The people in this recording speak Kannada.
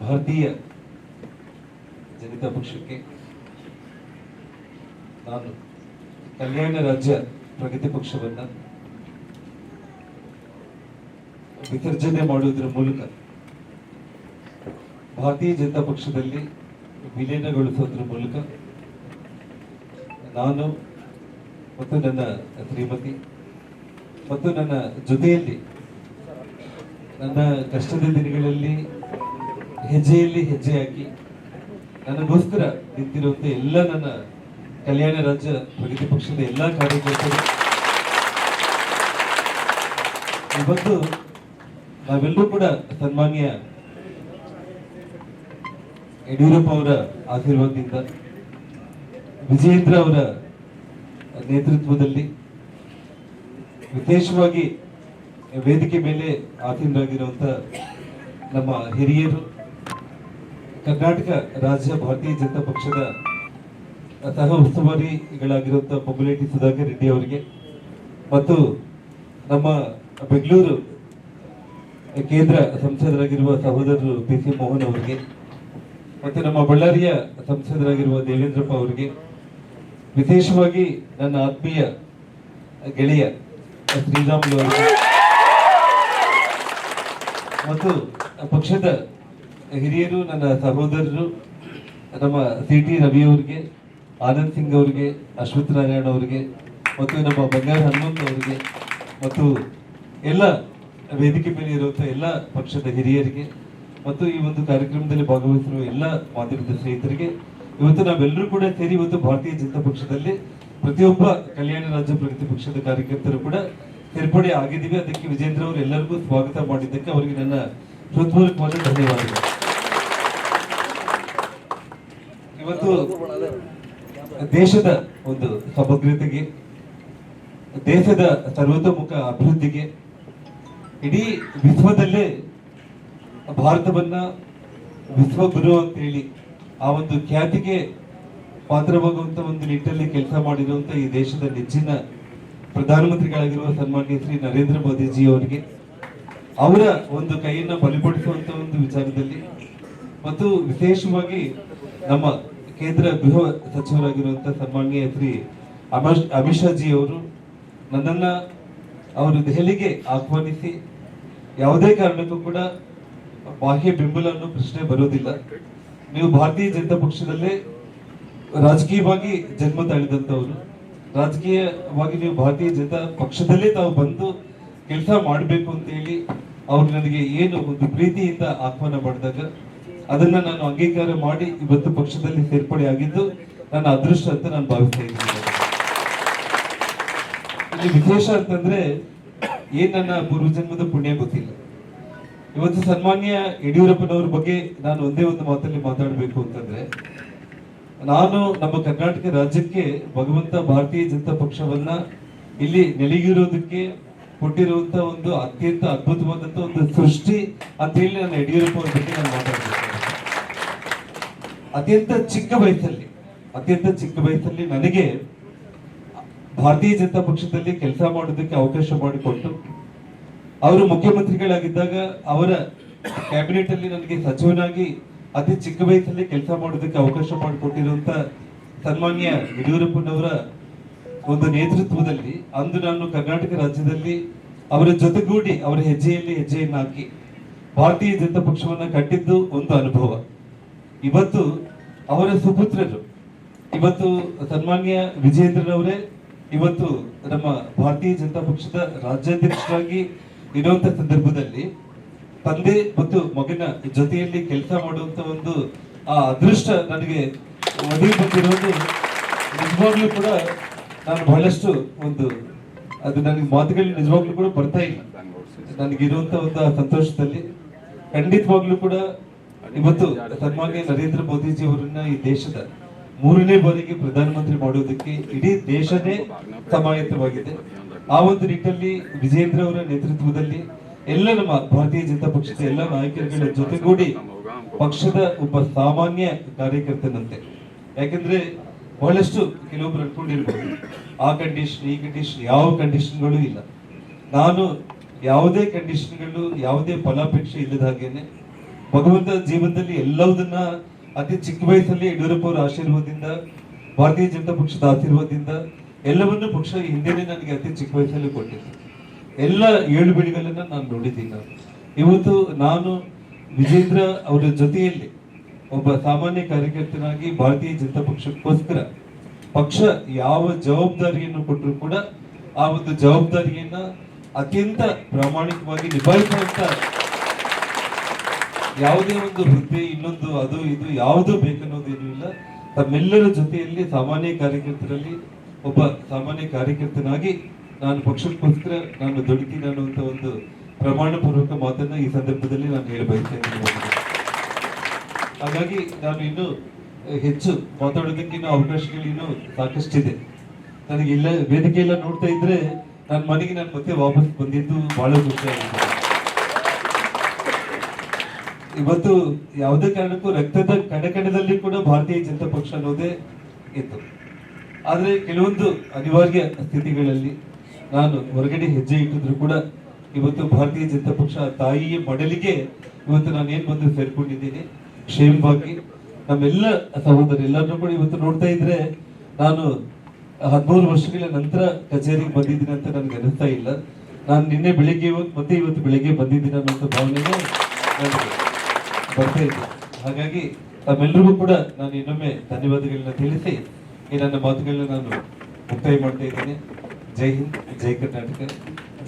ಭಾರತೀಯ ಜನತಾ ಪಕ್ಷಕ್ಕೆ ನಾನು ಕಲ್ಯಾಣ ರಾಜ್ಯ ಪ್ರಗತಿ ಪಕ್ಷವನ್ನ ವಿಸರ್ಜನೆ ಮಾಡುವುದರ ಮೂಲಕ ಭಾರತೀಯ ಜನತಾ ಪಕ್ಷದಲ್ಲಿ ವಿಲೀನಗೊಳಿಸೋದ್ರ ಮೂಲಕ ನಾನು ಮತ್ತು ನನ್ನ ಶ್ರೀಮತಿ ಮತ್ತು ನನ್ನ ಜೊತೆಯಲ್ಲಿ ನನ್ನ ಕಷ್ಟದ ದಿನಗಳಲ್ಲಿ ಹೆಜ್ಜೆಯಲ್ಲಿ ಹೆಜ್ಜೆ ಹಾಕಿ. ನನಗೋಸ್ಕರ ನಿಂತಿರುವಂತೆ ಎಲ್ಲ ನನ್ನ ಕಲ್ಯಾಣ ರಾಜ್ಯ ಪ್ರಗತಿ ಪಕ್ಷದ ಎಲ್ಲ ಕಾರ್ಯಕರ್ತರು. ಇವತ್ತು ನಾವೆಲ್ಲರೂ ಕೂಡ ಸನ್ಮಾನ್ಯ ಯಡಿಯೂರಪ್ಪ ಅವರ ಆಶೀರ್ವಾದದಿಂದ, ವಿಜಯೇಂದ್ರ ಅವರ ನೇತೃತ್ವದಲ್ಲಿ ವಿಶೇಷವಾಗಿ ವೇದಿಕೆ ಮೇಲೆ ಆಸೀನರಾಗಿರುವಂತ ನಮ್ಮ ಹಿರಿಯರು ಕರ್ನಾಟಕ ರಾಜ್ಯ ಭಾರತೀಯ ಜನತಾ ಪಕ್ಷದ ಸಹ ಉಸ್ತುವಾರಿಗಳಾಗಿರುವಂತಹ ಪೊಬ್ಬುಲೇಟಿ ಸುಧಾಕರ್ ರೆಡ್ಡಿ ಅವರಿಗೆ ಮತ್ತು ನಮ್ಮ ಬೆಂಗಳೂರು ಕೇಂದ್ರ ಸಂಸದರಾಗಿರುವ ಸಹೋದರರು ಪಿ ಸಿ ಮೋಹನ್ ಅವರಿಗೆ ಮತ್ತು ನಮ್ಮ ಬಳ್ಳಾರಿಯ ಸಂಸದರಾಗಿರುವ ದೇವೇಂದ್ರಪ್ಪ ಅವರಿಗೆ ವಿಶೇಷವಾಗಿ ನನ್ನ ಆತ್ಮೀಯ ಗೆಳೆಯ ಶ್ರೀರಾಮುಲು ಅವರಿಗೆ ಮತ್ತು ಪಕ್ಷದ ಹಿರಿಯರು, ನನ್ನ ಸಹೋದರರು, ನಮ್ಮ ಸಿ ಟಿ ರವಿ ಅವರಿಗೆ, ಆನಂದ್ ಸಿಂಗ್ ಅವರಿಗೆ, ಅಶ್ವಥ್ ನಾರಾಯಣ ಅವರಿಗೆ, ಮತ್ತು ನಮ್ಮ ಬಂಗಾರ ಹನುಮಂತ್ ಅವರಿಗೆ, ಮತ್ತು ಎಲ್ಲ ವೇದಿಕೆ ಮೇಲೆ ಇರುವಂತಹ ಎಲ್ಲ ಪಕ್ಷದ ಹಿರಿಯರಿಗೆ, ಮತ್ತು ಈ ಒಂದು ಕಾರ್ಯಕ್ರಮದಲ್ಲಿ ಭಾಗವಹಿಸಿರುವ ಎಲ್ಲ ಮಾಧ್ಯಮದ ಸ್ನೇಹಿತರಿಗೆ, ಇವತ್ತು ನಾವೆಲ್ಲರೂ ಕೂಡ ಸೇರಿ ಇವತ್ತು ಭಾರತೀಯ ಜನತಾ ಪಕ್ಷದಲ್ಲಿ ಪ್ರತಿಯೊಬ್ಬ ಕಲ್ಯಾಣ ರಾಜ್ಯ ಪ್ರಗತಿ ಪಕ್ಷದ ಕಾರ್ಯಕರ್ತರು ಕೂಡ ಸೇರ್ಪಡೆ ಆಗಿದ್ದೀವಿ. ಅದಕ್ಕೆ ವಿಜೇಂದ್ರ ಅವರು ಎಲ್ಲರಿಗೂ ಸ್ವಾಗತ ಮಾಡಿದ್ದಕ್ಕೆ ಅವರಿಗೆ ನನ್ನ ಹೃತ್ಪೂರ್ವಕವಾದ ಧನ್ಯವಾದಗಳು. ಇವತ್ತು ದೇಶದ ಒಂದು ಸಮಗ್ರತೆಗೆ, ದೇಶದ ಸರ್ವತೋಮುಖ ಅಭಿವೃದ್ಧಿಗೆ, ಇಡೀ ವಿಶ್ವದಲ್ಲೇ ಭಾರತವನ್ನ ವಿಶ್ವಗುರು ಅಂತ ಹೇಳಿ ಆ ಒಂದು ಖ್ಯಾತಿಗೆ ಪಾತ್ರವಾಗುವಂತ ಒಂದು ನಿಟ್ಟಲ್ಲಿ ಕೆಲಸ ಮಾಡಿರುವಂತ ಈ ದೇಶದ ನೆಚ್ಚಿನ ಪ್ರಧಾನಮಂತ್ರಿಗಳಾಗಿರುವ ಸನ್ಮಾನ್ಯ ಶ್ರೀ ನರೇಂದ್ರ ಮೋದಿಜಿ ಅವರಿಗೆ, ಅವರ ಒಂದು ಕೈಯನ್ನ ಬಲಿಪಡಿಸುವಂತ ಒಂದು ವಿಚಾರದಲ್ಲಿ, ಮತ್ತು ವಿಶೇಷವಾಗಿ ನಮ್ಮ ಕೇಂದ್ರ ಗೃಹ ಸಚಿವರಾಗಿರುವಂಥ ಸನ್ಮಾನ್ಯ ಶ್ರೀ ಅಮಿತ್ ಅಮಿತ್ ಜಿ ಅವರು ನನ್ನನ್ನ ಅವರು ದೆಹಲಿಗೆ ಆಹ್ವಾನಿಸಿ ಯಾವುದೇ ಕಾರಣಕ್ಕೂ ಕೂಡ ಬಾಹ್ಯ ಬೆಂಬಲ ಅನ್ನೋ ಪ್ರಶ್ನೆ ಬರೋದಿಲ್ಲ. ನೀವು ಭಾರತೀಯ ಜನತಾ ಪಕ್ಷದಲ್ಲೇ ರಾಜಕೀಯವಾಗಿ ಜನ್ಮ ತಾಳಿದಂತವರು ರಾಜಕೀಯವಾಗಿ ನೀವು ಭಾರತೀಯ ಜನತಾ ಪಕ್ಷದಲ್ಲೇ ತಾವು ಬಂದು ಕೆಲಸ ಮಾಡಬೇಕು ಅಂತ ಹೇಳಿ ಅವ್ರು ನನಗೆ ಏನು ಒಂದು ಪ್ರೀತಿಯಿಂದ ಆಹ್ವಾನ ಮಾಡಿದಾಗ ಅದನ್ನ ನಾನು ಅಂಗೀಕಾರ ಮಾಡಿ ಇವತ್ತು ಪಕ್ಷದಲ್ಲಿ ಸೇರ್ಪಡೆ ಆಗಿದ್ದು ನನ್ನ ಅದೃಷ್ಟ ಅಂತ ನಾನು ಭಾವಿಸ್ತಾ ಇದ್ದೀನಿ. ವಿಶೇಷ ಅಂತಂದ್ರೆ, ಏನ್ ನನ್ನ ಪೂರ್ವಜನ್ಮದ ಪುಣ್ಯ ಗೊತ್ತಿಲ್ಲ. ಇವತ್ತು ಸನ್ಮಾನ್ಯ ಯಡಿಯೂರಪ್ಪನವ್ರ ಬಗ್ಗೆ ನಾನು ಒಂದೇ ಒಂದು ಮಾತಲ್ಲಿ ಮಾತಾಡಬೇಕು ಅಂತಂದ್ರೆ, ನಾನು ನಮ್ಮ ಕರ್ನಾಟಕ ರಾಜ್ಯಕ್ಕೆ ಭಗವಂತ ಭಾರತೀಯ ಜನತಾ ಪಕ್ಷವನ್ನ ಇಲ್ಲಿ ನೆಲೆಗಿರೋದಕ್ಕೆ ಕೊಟ್ಟಿರುವಂತ ಒಂದು ಅತ್ಯಂತ ಅದ್ಭುತವಾದಂತ ಒಂದು ಸೃಷ್ಟಿ ಅಂತ ಹೇಳಿ ನಾನು ಯಡಿಯೂರಪ್ಪ ಅವ್ರ ಬಗ್ಗೆ ನಾನು ಮಾತಾಡ್ಬೇಕು. ಅತ್ಯಂತ ಚಿಕ್ಕ ವಯಸ್ಸಲ್ಲಿ, ಅತ್ಯಂತ ಚಿಕ್ಕ ವಯಸ್ಸಲ್ಲಿ ನನಗೆ ಭಾರತೀಯ ಜನತಾ ಪಕ್ಷದಲ್ಲಿ ಕೆಲಸ ಮಾಡೋದಕ್ಕೆ ಅವಕಾಶ ಮಾಡಿಕೊಟ್ಟು, ಅವರು ಮುಖ್ಯಮಂತ್ರಿಗಳಾಗಿದ್ದಾಗ ಅವರ ಕ್ಯಾಬಿನೆಟ್ ಅಲ್ಲಿ ನನಗೆ ಸಚಿವನಾಗಿ ಅತಿ ಚಿಕ್ಕ ವಯಸ್ಸಲ್ಲಿ ಕೆಲಸ ಮಾಡೋದಕ್ಕೆ ಅವಕಾಶ ಮಾಡಿಕೊಟ್ಟಿರುವಂತ ಸನ್ಮಾನ್ಯ ಯಡಿಯೂರಪ್ಪನವರ ಒಂದು ನೇತೃತ್ವದಲ್ಲಿ, ಅಂದು ನಾನು ಕರ್ನಾಟಕ ರಾಜ್ಯದಲ್ಲಿ ಅವರ ಜೊತೆಗೂಡಿ ಅವರ ಹೆಜ್ಜೆಯಲ್ಲಿ ಹೆಜ್ಜೆಯನ್ನು ಹಾಕಿ ಭಾರತೀಯ ಜನತಾ ಪಕ್ಷವನ್ನ ಕಟ್ಟಿದ್ದು ಒಂದು ಅನುಭವ. ಇವತ್ತು ಅವರ ಸುಪುತ್ರರು, ಇವತ್ತು ಸನ್ಮಾನ್ಯ ವಿಜೇಂದ್ರನವರೇ ಇವತ್ತು ನಮ್ಮ ಭಾರತೀಯ ಜನತಾ ಪಕ್ಷದ ರಾಜ್ಯಾಧ್ಯಕ್ಷರಾಗಿ ಇರುವಂತ ಸಂದರ್ಭದಲ್ಲಿ ತಂದೆ ಮತ್ತು ಮಗನ ಜೊತೆಯಲ್ಲಿ ಕೆಲಸ ಮಾಡುವಂತ ಒಂದು ಆ ಅದೃಷ್ಟ ನನಗೆ ಒದಗಿ ಬಂದಿರೋದು ನಿಜವಾಗ್ಲೂ ಕೂಡ ನಾನು ಬಹಳಷ್ಟು ಒಂದು ಅದು ನನಗೆ ಮಾತುಗಳು ನಿಜವಾಗ್ಲೂ ಕೂಡ ಬರ್ತಾ ಇಲ್ಲ. ನನಗಿರುವಂತ ಒಂದು ಸಂತೋಷದಲ್ಲಿ ಖಂಡಿತವಾಗ್ಲೂ ಕೂಡ ಇವತ್ತು ಸನ್ಮಾನ್ಯ ನರೇಂದ್ರ ಮೋದಿಜಿ ಅವರನ್ನ ಈ ದೇಶದ ಮೂರನೇ ಬಾರಿಗೆ ಪ್ರಧಾನಮಂತ್ರಿ ಮಾಡುವುದಕ್ಕೆ ಇಡೀ ದೇಶನೇ ಸಮಾಯತ್ತವಾಗಿದೆ. ಆ ಒಂದು ನಿಟ್ಟಲ್ಲಿ ವಿಜೇಂದ್ರ ಅವರ ನೇತೃತ್ವದಲ್ಲಿ ಎಲ್ಲ ನಮ್ಮ ಭಾರತೀಯ ಜನತಾ ಪಕ್ಷದ ಎಲ್ಲ ನಾಯಕರುಗಳ ಜೊತೆಗೂಡಿ ಪಕ್ಷದ ಒಬ್ಬ ಸಾಮಾನ್ಯ ಕಾರ್ಯಕರ್ತನಂತೆ. ಯಾಕಂದ್ರೆ ಬಹಳಷ್ಟು ಕೆಲವೊಬ್ರು ಅನ್ಕೊಂಡಿರ್ಬೋದು ಆ ಕಂಡೀಷನ್ ಈ ಕಂಡೀಷನ್ ಯಾವ ಕಂಡೀಷನ್ಗಳು ಇಲ್ಲ. ನಾನು ಯಾವುದೇ ಕಂಡೀಷನ್ಗಳು ಯಾವುದೇ ಫಲಾಪೇಕ್ಷೆ ಇಲ್ಲದ ಹಾಗೇನೆ ಭಗವಂತ ಜೀವನದಲ್ಲಿ ಎಲ್ಲವುದನ್ನ ಅತಿ ಚಿಕ್ಕ ವಯಸ್ಸಲ್ಲಿ ಯಡಿಯೂರಪ್ಪ ಅವರ ಆಶೀರ್ವಾದದಿಂದ, ಭಾರತೀಯ ಜನತಾ ಪಕ್ಷದ ಆಶೀರ್ವಾದದಿಂದ, ಎಲ್ಲವನ್ನೂ ಪಕ್ಷ ಹಿಂದೆನೆ ನನಗೆ ಅತಿ ಚಿಕ್ಕ ವಯಸ್ಸಲ್ಲಿ ಕೊಟ್ಟಿತ್ತು ಎಲ್ಲ ಏಳು ಬೆಳೆಗಳನ್ನ ನಾನು ನೋಡಿದ್ದೀನಿ. ನಾನು ಇವತ್ತು ನಾನು ವಿಜೇಂದ್ರ ಅವರ ಜೊತೆಯಲ್ಲಿ ಒಬ್ಬ ಸಾಮಾನ್ಯ ಕಾರ್ಯಕರ್ತನಾಗಿ ಭಾರತೀಯ ಜನತಾ ಪಕ್ಷಕ್ಕೋಸ್ಕರ ಪಕ್ಷ ಯಾವ ಜವಾಬ್ದಾರಿಯನ್ನು ಕೊಟ್ಟರು ಕೂಡ ಆ ಒಂದು ಜವಾಬ್ದಾರಿಯನ್ನ ಅತ್ಯಂತ ಪ್ರಾಮಾಣಿಕವಾಗಿ ನಿಭಾಯಿಸುವಂತ ಯಾವುದೇ ಒಂದು ಹುದ್ದೆ ಇನ್ನೊಂದು ಅದು ಇದು ಯಾವುದು ಬೇಕನ್ನೋದೇನು ಇಲ್ಲ. ತಮ್ಮೆಲ್ಲರ ಜೊತೆಯಲ್ಲಿ ಸಾಮಾನ್ಯ ಕಾರ್ಯಕರ್ತರಲ್ಲಿ ಒಬ್ಬ ಸಾಮಾನ್ಯ ಕಾರ್ಯಕರ್ತನಾಗಿ ನಾನು ಪಕ್ಷಕ್ಕೋಸ್ಕರ ನಾನು ದುಡಿತೀನಿ ಅನ್ನುವಂಥ ಒಂದು ಪ್ರಮಾಣ ಪೂರ್ವಕ ಮಾತನ್ನ ಈ ಸಂದರ್ಭದಲ್ಲಿ ನಾನು ಹೇಳಬಯಸ್ತೇನೆ ಹಾಗಾಗಿ ನಾನು ಇನ್ನು ಹೆಚ್ಚು ಮಾತಾಡೋದಕ್ಕೆ ಇನ್ನು ಅವಕಾಶಗಳು ಇನ್ನು ಸಾಕಷ್ಟಿದೆ. ನನಗೆ ಇಲ್ಲ ವೇದಿಕೆ ಎಲ್ಲ ನೋಡ್ತಾ ಇದ್ರೆ ನನ್ನ ಮನೆಗೆ ನಾನು ಮತ್ತೆ ವಾಪಸ್ ಬಂದಿದ್ದು ಬಹಳ ಖುಷಿ ಆಗಿದೆ ಇವತ್ತು ಯಾವುದೇ ಕಾರಣಕ್ಕೂ ರಕ್ತದ ಕಣಕಣದಲ್ಲಿ ಕೂಡ ಭಾರತೀಯ ಜನತಾ ಪಕ್ಷ ಅನ್ನೋದೇ ಇತ್ತು. ಆದರೆ ಕೆಲವೊಂದು ಅನಿವಾರ್ಯ ಸ್ಥಿತಿಗಳಲ್ಲಿ ನಾನು ಹೊರಗಡೆ ಹೆಜ್ಜೆ ಇಟ್ಟಿದ್ರು ಕೂಡ ಇವತ್ತು ಭಾರತೀಯ ಜನತಾ ಪಕ್ಷ ತಾಯಿಯ ಮಡಲಿಗೆ ಇವತ್ತು ನಾನು ಏನ್ ಬಂದು ಸೇರ್ಕೊಂಡಿದ್ದೀನಿ, ಕ್ಷೇಮವಾಗಿ ನಮ್ಮೆಲ್ಲ ಸಹೋದರ ಎಲ್ಲರನ್ನೂ ಕೂಡ ಇವತ್ತು ನೋಡ್ತಾ ಇದ್ರೆ ನಾನು ಹದಿಮೂರು ವರ್ಷಗಳ ನಂತರ ಕಚೇರಿಗೆ ಬಂದಿದ್ದೀನಿ ಅಂತ ನನಗೆ ಅನಿಸ್ತಾ ಇಲ್ಲ. ನಾನು ನಿನ್ನೆ ಬೆಳಿಗ್ಗೆ ಮತ್ತೆ ಇವತ್ತು ಬೆಳಿಗ್ಗೆ ಬಂದಿದ್ದೀನಿ ಅನ್ನೋ ಭಾವನೆಗೆ ನನಗೆ ಬರ್ತಾ ಇದೆ ಹಾಗಾಗಿ ತಮ್ಮೆಲ್ಲರಿಗೂ ಕೂಡ ನಾನು ಇನ್ನೊಮ್ಮೆ ಧನ್ಯವಾದಗಳನ್ನ ತಿಳಿಸಿ ಈ ನನ್ನ ಮಾತುಗಳನ್ನ ನಾನು ಮುಕ್ತಾಯ ಮಾಡ್ತಾ ಇದ್ದೇನೆ. ಜೈ ಹಿಂದ್, ಜೈ ಕರ್ನಾಟಕ.